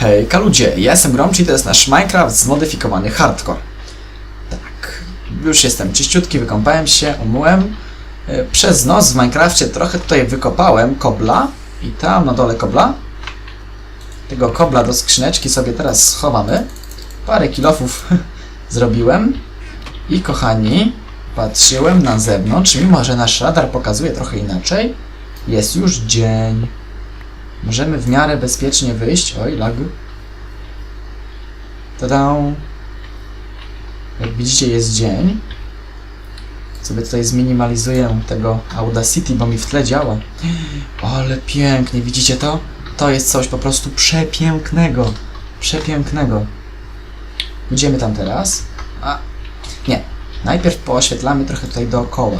Hejka ludzie, ja jestem Gromczy i to jest nasz Minecraft zmodyfikowany hardcore. Tak, już jestem czyściutki, wykąpałem się, umyłem. E, Przez noc w Minecrafcie trochę tutaj wykopałem kobla i tam na dole kobla. Tego kobla do skrzyneczki sobie teraz schowamy. Parę kilofów zrobiłem. I kochani, patrzyłem na zewnątrz, mimo że nasz radar pokazuje trochę inaczej, jest już dzień. Możemy w miarę bezpiecznie wyjść. Oj, lag. Tada! Jak widzicie, jest dzień. Sobie tutaj zminimalizuję tego Audacity, bo mi w tle działa. Ale pięknie, widzicie to? To jest coś po prostu przepięknego. Przepięknego. Idziemy tam teraz. A, nie. Najpierw pooświetlamy trochę tutaj dookoła.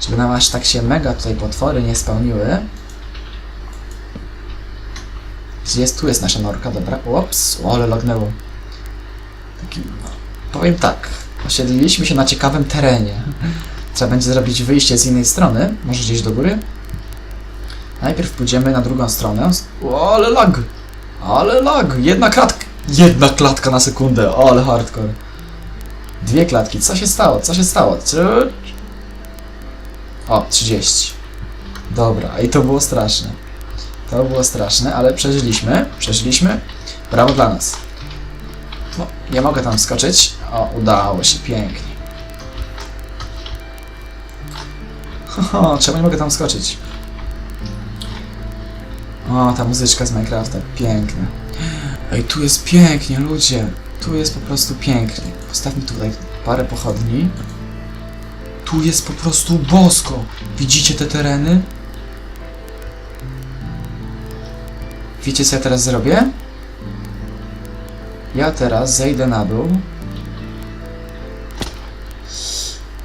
Żeby nam aż tak się mega tutaj potwory nie spełniły. Jest, tu jest nasza norka, dobra. Ups, o, ale lognęło. Taki, no, powiem tak, osiedliliśmy się na ciekawym terenie. Trzeba będzie zrobić wyjście z innej strony, może gdzieś do góry. Najpierw pójdziemy na drugą stronę. O, ale lag! Ale lag! Jedna klatka! Jedna klatka na sekundę, o, ale hardcore. Dwie klatki, co się stało? Co się stało? O, 30. Dobra, i to było straszne. To było straszne, ale przeżyliśmy. Przeżyliśmy. Brawo dla nas. No, nie mogę tam skoczyć. O, udało się, pięknie. Ho, czemu nie mogę tam skoczyć? O, ta muzyczka z Minecrafta, piękna. Ej, tu jest pięknie, ludzie. Tu jest po prostu pięknie. Postawmy tutaj parę pochodni. Tu jest po prostu bosko. Widzicie te tereny? Wiecie co ja teraz zrobię? Ja teraz zejdę na dół.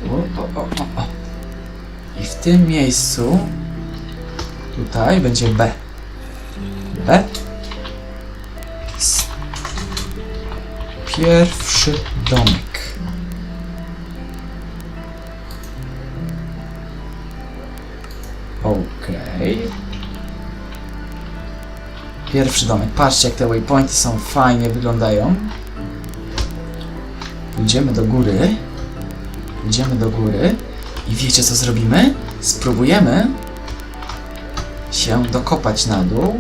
O, o, o, o. I w tym miejscu tutaj będzie B. B. Pierwszy domek. Pierwszy domek. Patrzcie, jak te waypointy są fajnie wyglądają. Idziemy do góry. Idziemy do góry. I wiecie, co zrobimy? Spróbujemy się dokopać na dół.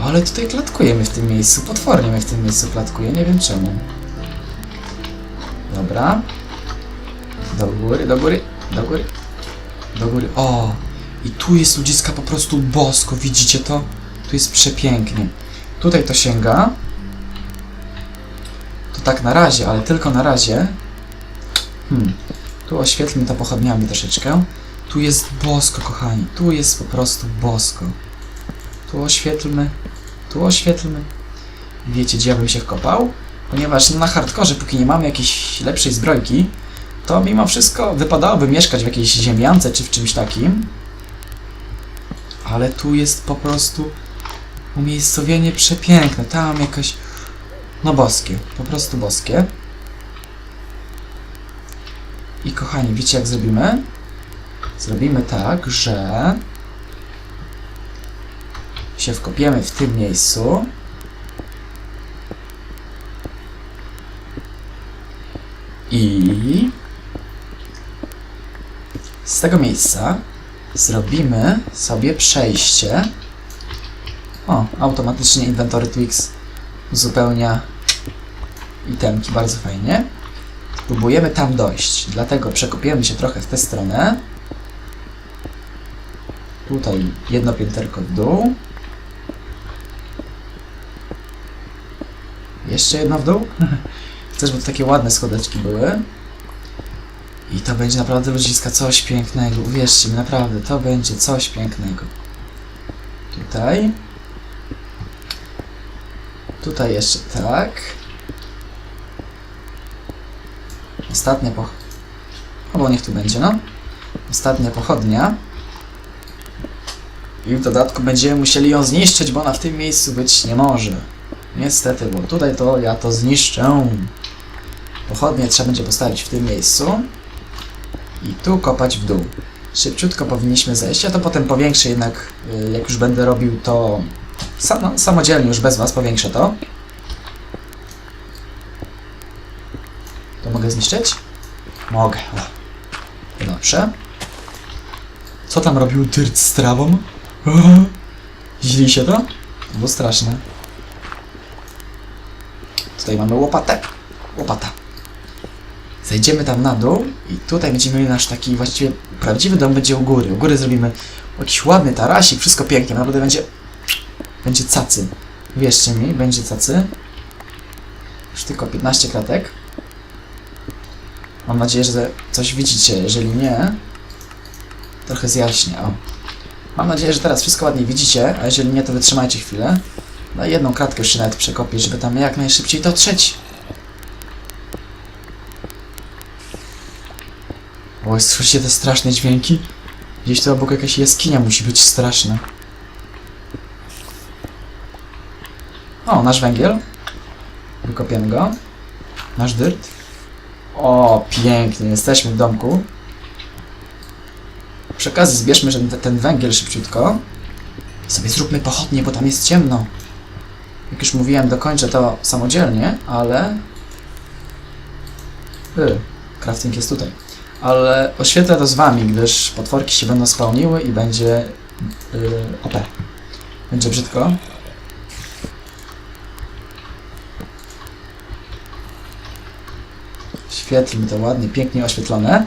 Ale tutaj klatkujemy w tym miejscu. Potwornie mnie w tym miejscu klatkuje. Nie wiem czemu. Dobra. Do góry, do góry, do góry. Do góry. O! I tu jest ludziska po prostu bosko. Widzicie to? Tu jest przepięknie. Tutaj to sięga. To tak na razie, ale tylko na razie. Hmm. Tu oświetlmy to pochodniami troszeczkę. Tu jest bosko, kochani. Tu jest po prostu bosko. Tu oświetlmy. Tu oświetlmy. Wiecie, gdzie ja bym się wkopał? Ponieważ na hardkorze, póki nie mamy jakiejś lepszej zbrojki, to mimo wszystko wypadałoby mieszkać w jakiejś ziemiance czy w czymś takim. Ale tu jest po prostu umiejscowienie przepiękne. Tam jakaś... No boskie. Po prostu boskie. I kochani, wiecie jak zrobimy? Zrobimy tak, że się wkopiemy w tym miejscu. I z tego miejsca zrobimy sobie przejście. O, automatycznie Inventory Twix uzupełnia itemki, bardzo fajnie. Próbujemy tam dojść, dlatego przekopiemy się trochę w tę stronę. Tutaj jedno pięterko w dół. Jeszcze jedno w dół. Chcę, żeby takie ładne schodeczki były. I to będzie naprawdę ludziska coś pięknego. Uwierzcie mi, naprawdę, to będzie coś pięknego. Tutaj. Tutaj jeszcze tak. Ostatnia poch... Albo niech tu będzie, no. Ostatnia pochodnia. I w dodatku będziemy musieli ją zniszczyć, bo ona w tym miejscu być nie może. Niestety, bo tutaj to ja to zniszczę. Pochodnie trzeba będzie postawić w tym miejscu. I tu kopać w dół. Szybciutko powinniśmy zejść. Ja to potem powiększę jednak, y, jak już będę robił to Samo, samodzielnie już bez was powiększę to. To mogę zniszczyć? Mogę. O. Dobrze. Co tam robił Dyrt z trawą? Źli się to? To było straszne. Tutaj mamy łopatę. Łopata. Zejdziemy tam na dół i tutaj będziemy mieli nasz taki właściwie prawdziwy dom będzie u góry. U góry zrobimy jakiś ładny tarasik, wszystko pięknie, naprawdę będzie będzie cacy. Wierzcie mi, będzie cacy. Już tylko 15 kratek. Mam nadzieję, że coś widzicie. Jeżeli nie, trochę zjaśnię. O. Mam nadzieję, że teraz wszystko ładnie widzicie, a jeżeli nie, to wytrzymajcie chwilę. No jedną kratkę już się nawet przekopię, żeby tam jak najszybciej dotrzeć. O, słyszycie te straszne dźwięki? Gdzieś tu obok jakaś jaskinia musi być straszna. O, nasz węgiel. Wykopiemy go. Nasz dyrt. O, pięknie, jesteśmy w domku. Przy okazji zbierzmy ten, ten węgiel szybciutko. Sobie zróbmy pochodnie, bo tam jest ciemno. Jak już mówiłem, dokończę to samodzielnie, ale... Y, crafting jest tutaj. Ale oświetlę to z wami, gdyż potworki się będą spełniły i będzie... Y, OP. Będzie brzydko. Świetlmy to ładnie, pięknie oświetlone.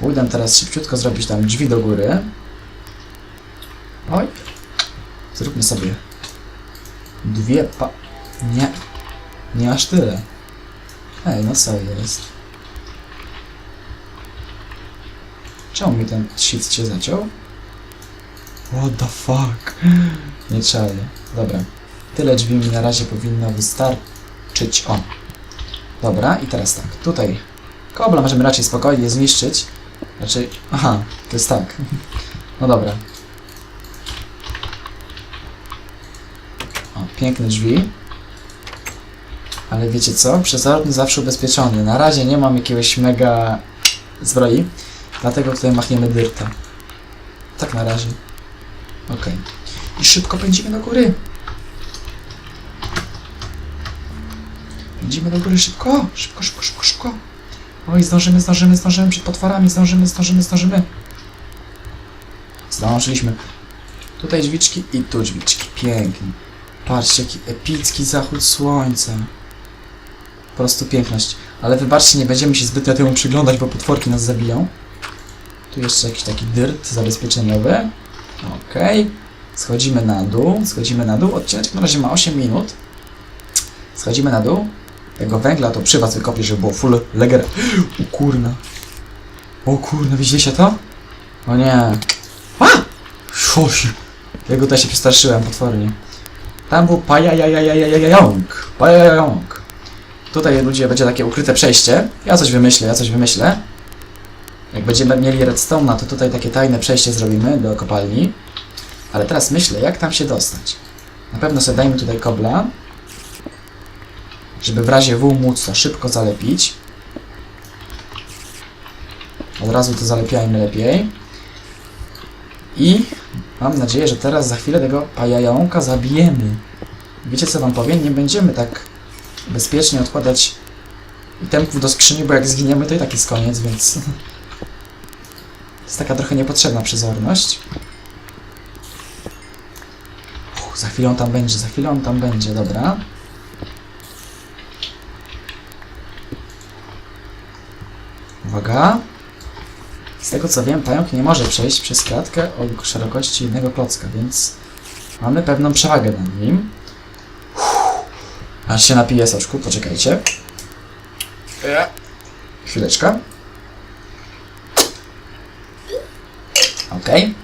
Pójdę teraz szybciutko zrobić tam drzwi do góry. Oj. Zróbmy sobie dwie pa... Nie. Nie aż tyle. Ej, no co jest? Czemu mi ten shift się zaciął? What the fuck? Nie czaję. Dobra. Tyle drzwi mi na razie powinno wystarczyć. O. Dobra, i teraz tak. Tutaj kobla możemy raczej spokojnie zniszczyć. Raczej... Aha, to jest tak. No dobra. O, piękne drzwi. Ale wiecie co? Przezorny zawsze ubezpieczony. Na razie nie mam jakiegoś mega zbroi. Dlatego tutaj machniemy dyrta. Tak na razie. Okej. I szybko pędzimy do góry. Pędzimy do góry szybko. Szybko, szybko, szybko, szybko. Oj, zdążymy, zdążymy, zdążymy przed potworami. Zdążymy, zdążymy, zdążymy. Zdążyliśmy. Tutaj drzwiczki i tu drzwiczki. Pięknie. Patrzcie, jaki epicki zachód słońca. Po prostu piękność. Ale wybaczcie, nie będziemy się zbytnio temu przyglądać, bo potworki nas zabiją. Tu jeszcze jakiś taki dyrt zabezpieczeniowy. Okej. Schodzimy na dół, schodzimy na dół. Odcinek na razie ma 8 minut. Schodzimy na dół. Tego węgla to przy was wykopię, żeby było full leger. O kurna. O kurna, widzieliście to? O nie. A! Szosi. Ja go tutaj się przestraszyłem potwornie. Tam był pajajajajajajajajong. Pajajajong. Tutaj ludzie będzie takie ukryte przejście. Ja coś wymyślę, ja coś wymyślę. Jak będziemy mieli redstone'a, to tutaj takie tajne przejście zrobimy do kopalni. Ale teraz myślę, jak tam się dostać. Na pewno sobie dajmy tutaj kobla. Żeby w razie W móc to szybko zalepić. Od razu to zalepiajmy lepiej. I mam nadzieję, że teraz za chwilę tego pajająka zabijemy. Wiecie co wam powiem? Nie będziemy tak bezpiecznie odkładać itemków do skrzyni, bo jak zginiemy to i tak jest koniec, więc... jest taka trochę niepotrzebna przezorność. Za chwilę on tam będzie, za chwilę on tam będzie, dobra. Uwaga. Z tego co wiem, pająk nie może przejść przez klatkę o szerokości jednego klocka, więc mamy pewną przewagę nad nim. Uff. Aż się napiję soczku, poczekajcie. Chwileczkę. Okej.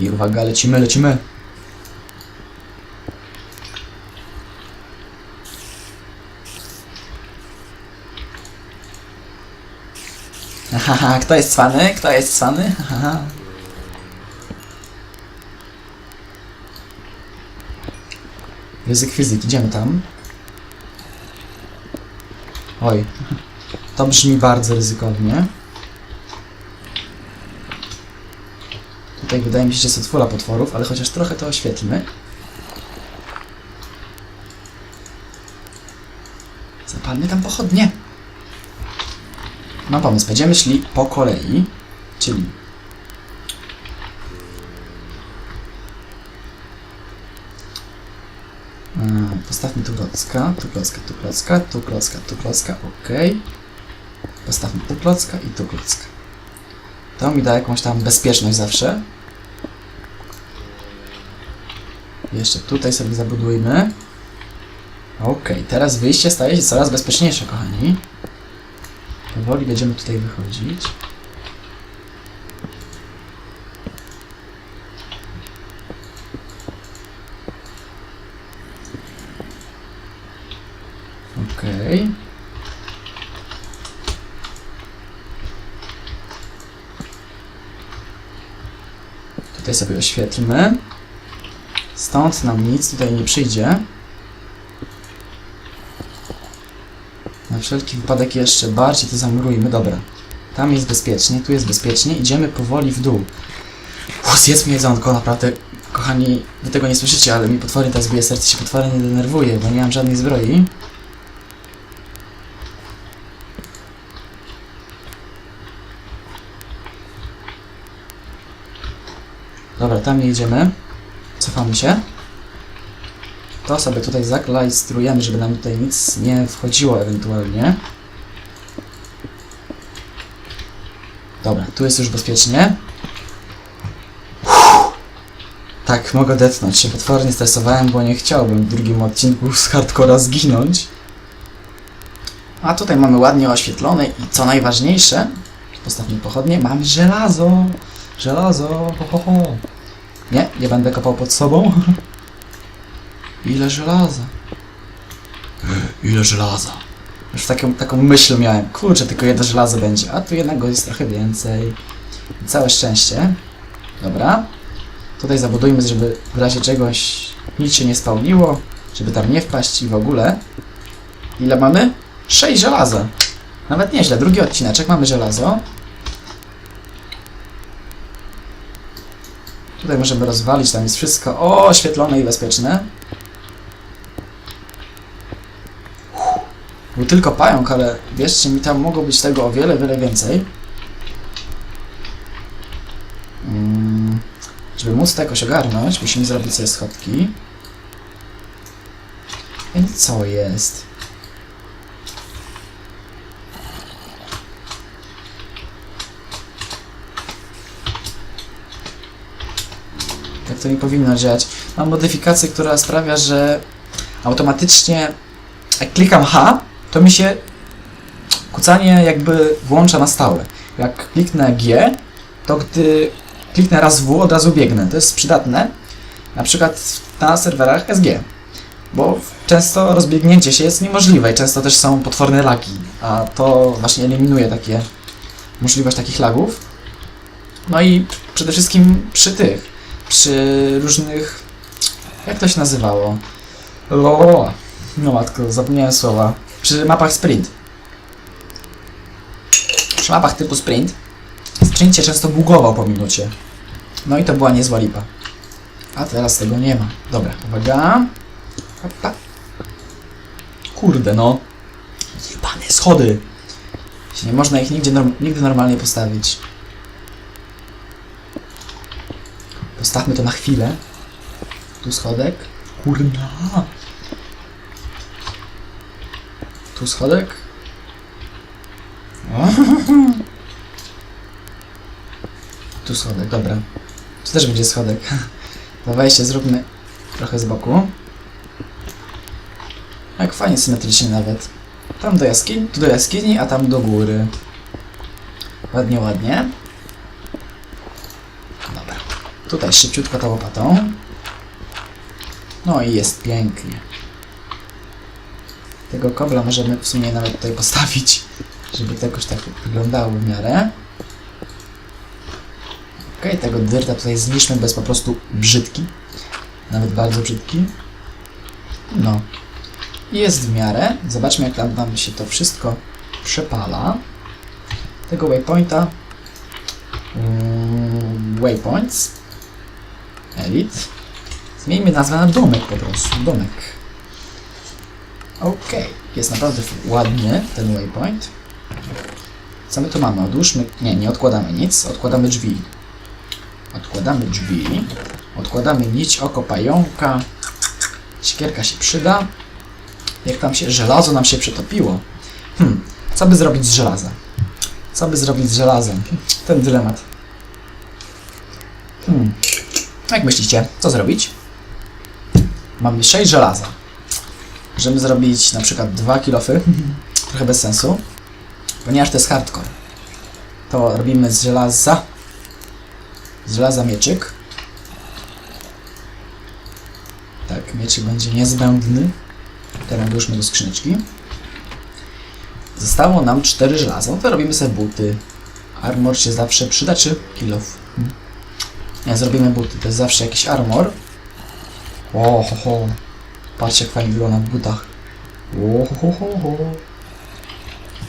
I uwaga, lecimy, lecimy. Haha, kto jest cwany? Kto jest cwany? Haha. Ryzyk fizyk, idziemy tam. Oj, to brzmi bardzo ryzykownie. Tutaj wydaje mi się, że jest otwora potworów, ale chociaż trochę to oświetlmy. Zapalmy tam pochodnie. Mam pomysł, będziemy szli po kolei, czyli Postawmy tu klocka, tu klocka, tu klocka, tu klocka, tu klocka, ok. Postawmy tu klocka i tu klocka. To mi da jakąś tam bezpieczność zawsze. Jeszcze tutaj sobie zabudujmy. Ok, teraz wyjście staje się coraz bezpieczniejsze, kochani. Powoli będziemy tutaj wychodzić. Okej. Tutaj sobie oświetlmy. Stąd nam nic tutaj nie przyjdzie. Wszelki wypadek jeszcze bardziej to zamurujmy. Dobra. Tam jest bezpiecznie, tu jest bezpiecznie. Idziemy powoli w dół. O, zjedzmy jedzonko, naprawdę. Kochani, wy tego nie słyszycie, ale mi potwornie teraz bije serce, się potwornie denerwuje, bo nie mam żadnej zbroi. Dobra, tam nie idziemy. Cofamy się. To sobie tutaj zaklajstrujemy, żeby nam tutaj nic nie wchodziło ewentualnie. Dobra, tu jest już bezpiecznie. Tak, mogę detnąć. Się potwornie stresowałem, bo nie chciałbym w drugim odcinku z hardcora zginąć. A tutaj mamy ładnie oświetlone i co najważniejsze, postawmy pochodnie, mamy żelazo. Żelazo, ho, ho, ho. Nie, nie będę kopał pod sobą. Ile żelaza? Ile żelaza? Już taką, taką myśl miałem. Kurczę, tylko jedno żelazo będzie, a tu jednak go jest trochę więcej. Całe szczęście. Dobra. Tutaj zabudujmy, żeby w razie czegoś nic się nie spełniło, żeby tam nie wpaść i w ogóle. Ile mamy? 6 żelaza. Nawet nieźle. Drugi odcineczek mamy żelazo. Tutaj możemy rozwalić, tam jest wszystko oświetlone i bezpieczne. Był tylko pająk, ale wierzcie mi, tam mogło być tego o wiele, wiele więcej. Mm, żeby móc to jakoś ogarnąć, musimy zrobić sobie schodki. I co jest? Tak to nie powinno działać. Mam modyfikację, która sprawia, że automatycznie jak klikam H, to mi się kucanie jakby włącza na stałe. Jak kliknę G, to gdy kliknę raz W, od razu biegnę. To jest przydatne, na przykład na serwerach SG, bo często rozbiegnięcie się jest niemożliwe i często też są potworne lagi, a to właśnie eliminuje takie możliwość takich lagów. No i przede wszystkim przy tych, przy różnych, jak to się nazywało? O, no matko, zapomniałem słowa. Przy mapach sprint. Przy mapach typu sprint sprint się często bugował po minucie. No i to była niezła lipa. A teraz tego nie ma. Dobra, uwaga. Hopa. Kurde no. Jebane schody. Nie można ich nigdzie norm nigdy normalnie postawić. Postawmy to na chwilę. Tu schodek. Kurna. Tu schodek. O. Tu schodek, dobra. Tu też będzie schodek. To wejście zróbmy trochę z boku. Jak fajnie symetrycznie nawet. Tam do jaskini, tu do jaskini, a tam do góry. Ładnie, ładnie. Dobra. Tutaj szybciutko tą łopatą. No i jest pięknie. Tego kobla możemy w sumie nawet tutaj postawić, żeby to jakoś tak wyglądało w miarę. Okej, tego dyrta tutaj zniszczmy, bo jest po prostu brzydki. Nawet bardzo brzydki. No. Jest w miarę. Zobaczmy, jak tam nam się to wszystko przepala. Tego waypointa. Mm, waypoints. Elit. Zmieńmy nazwę na domek po prostu. Domek. Okej. Jest naprawdę ładny ten waypoint. Co my tu mamy? Odłóżmy... Nie, nie odkładamy nic. Odkładamy drzwi. Odkładamy drzwi. Odkładamy nić oko pająka. Siekierka się przyda. Jak tam się... Żelazo nam się przetopiło. Hmm. Co by zrobić z żelaza? Co by zrobić z żelazem? Ten dylemat. Hmm. Jak myślicie, co zrobić? Mamy 6 żelaza. Możemy zrobić na przykład dwa kilofy. Trochę bez sensu. Ponieważ to jest hardcore. To robimy z żelaza. Z żelaza mieczyk. Tak, mieczyk będzie niezbędny. Teraz włóżmy do skrzyneczki. Zostało nam 4 żelaza. No to robimy sobie buty. Armor się zawsze przyda, czy kilof? Hmm. Nie, zrobimy buty. To jest zawsze jakiś armor. O, ho, ho. Patrzcie, jak fajnie wygląda w butach. O, ho, ho, ho, ho.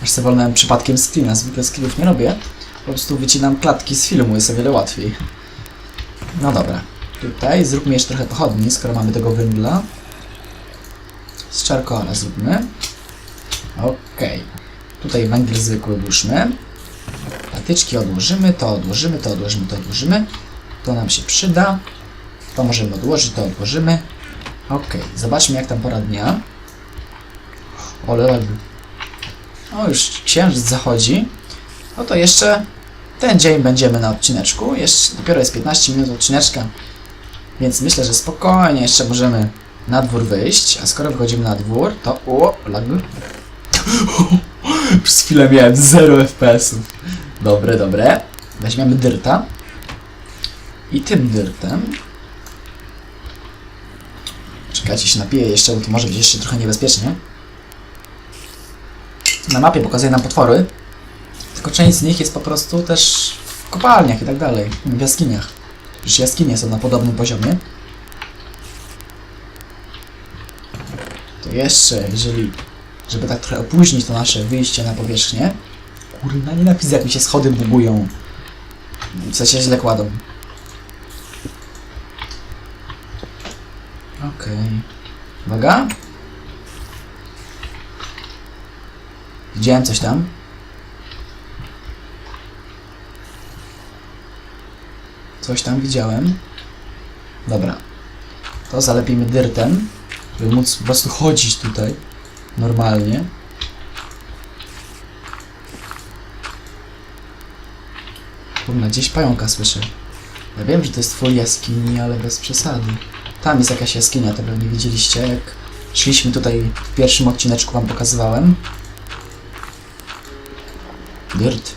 Aż sobie wolnałem przypadkiem screena. Zwykle screenów nie robię. Po prostu wycinam klatki z filmu, jest o wiele łatwiej. No dobra. Tutaj zróbmy jeszcze trochę pochodni, skoro mamy tego węgla. Z czarkola zróbmy. Okej. Tutaj węgiel zwykły odłóżmy. Patyczki odłożymy, to odłożymy, to odłożymy, to odłożymy. To nam się przyda. To możemy odłożyć, to odłożymy. Okej, zobaczmy jak tam pora dnia. Ole. O, już księżyc zachodzi. No to jeszcze ten dzień będziemy na odcineczku. Jeszcze dopiero jest 15 minut odcineczka. Więc myślę, że spokojnie jeszcze możemy na dwór wyjść. A skoro wychodzimy na dwór, to... O, lag. Przez chwilę miałem 0 FPS-ów. Dobre, dobre. Weźmiemy dyrta. I tym dyrtem... Czekajcie, się napiję jeszcze, bo to może być jeszcze trochę niebezpiecznie. Na mapie pokazuje nam potwory. Tylko część z nich jest po prostu też w kopalniach i tak dalej. W jaskiniach. Przecież jaskinie są na podobnym poziomie. To jeszcze, jeżeli... Żeby tak trochę opóźnić to nasze wyjście na powierzchnię. Kurwa, nienawidzę jak mi się schody bugują. W sensie źle kładą. Okej. Uwaga. Widziałem coś tam. Coś tam widziałem. Dobra. To zalepimy dyrtem, żeby móc po prostu chodzić tutaj normalnie. Kurna, gdzieś pająka słyszę. Ja wiem, że to jest twój jaskini, ale bez przesady. Tam jest jakaś jaskinia, tego nie widzieliście, jak szliśmy tutaj w pierwszym odcineczku wam pokazywałem. Dirt.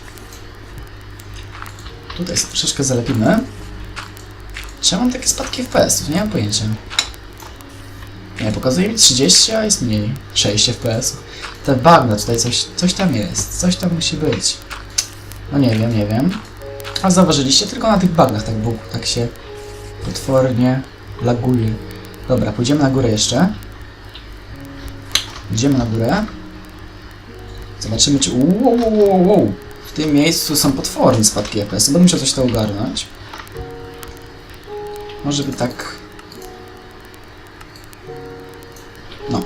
Tutaj troszeczkę zalepimy. Czemu mam takie spadki FPS-ów? Nie mam pojęcia. Nie, pokazuje mi 30, a jest mniej. 6 FPS-ów. Te bagna tutaj, coś, coś tam jest. Coś tam musi być. No nie wiem, nie wiem. A zauważyliście? Tylko na tych bagnach tak Bóg tak się potwornie laguje. Dobra, pójdziemy na górę jeszcze. Idziemy na górę. Zobaczymy, czy... Wow, wow, wow. W tym miejscu są potworne spadki FPS. Będę musiał coś to ogarnąć. Może by tak... No.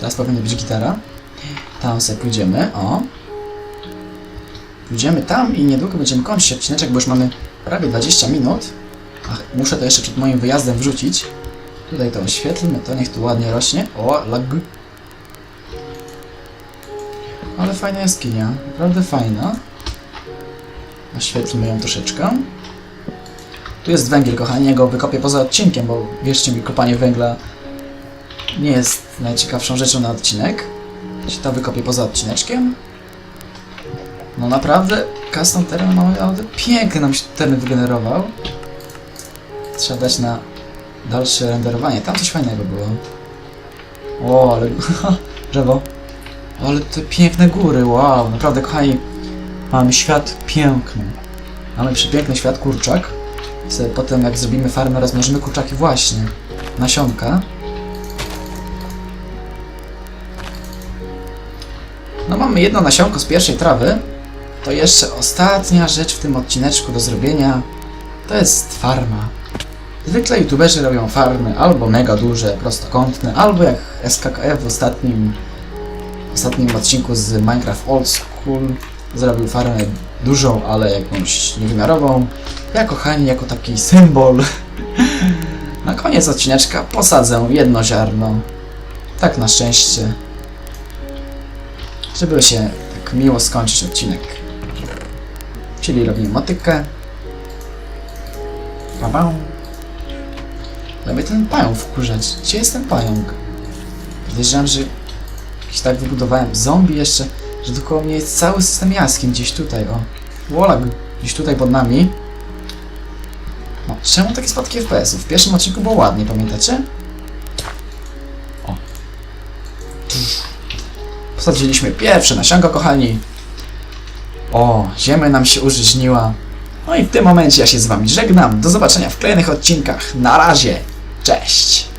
Teraz powinna być gitara. Tam sobie pójdziemy. O. Pójdziemy tam i niedługo będziemy kończyć odcineczek, bo już mamy prawie 20 minut. Ach, muszę to jeszcze przed moim wyjazdem wrzucić. Tutaj to oświetlmy, to niech tu ładnie rośnie. O, lag. Ale fajna jaskinia, naprawdę fajna. Oświetlmy ją troszeczkę. Tu jest węgiel, kochani, ja go wykopię poza odcinkiem, bo wierzcie mi, kopanie węgla nie jest najciekawszą rzeczą na odcinek. Się to wykopię poza odcineczkiem. No naprawdę, custom teren mamy, ale piękny nam się teren wygenerował. Trzeba dać na dalsze renderowanie. Tam coś fajnego było. O, ale... drzewo. Ale te piękne góry, wow, naprawdę kochani, mamy świat piękny. Mamy przepiękny świat kurczak. Sobie potem jak zrobimy farmę, rozmnożymy kurczaki właśnie. Nasionka. No mamy jedno nasionko z pierwszej trawy. To jeszcze ostatnia rzecz w tym odcineczku do zrobienia. To jest farma. Zwykle youtuberzy robią farmy albo mega duże, prostokątne, albo jak SKKF w ostatnim, ostatnim odcinku z Minecraft Old School zrobił farmę dużą, ale jakąś niewymiarową. Ja kochani, jako taki symbol na koniec odcineczka posadzę jedno ziarno. Tak na szczęście. Żeby się tak miło skończyć odcinek. Czyli robimy motykę. Lubię ten pająk wkurzać. Gdzie jest ten pająk? Podejrzewam, że jakiś tak wybudowałem zombie jeszcze, że dookoła mnie jest cały system jaskiń gdzieś tutaj, o. Wolak gdzieś tutaj pod nami. No, czemu takie spadki FPS-ów? W pierwszym odcinku było ładnie, pamiętacie? O. Posadziliśmy pierwsze nasionko, kochani. O, ziemia nam się użyźniła. No i w tym momencie ja się z wami żegnam. Do zobaczenia w kolejnych odcinkach. Na razie. Cześć.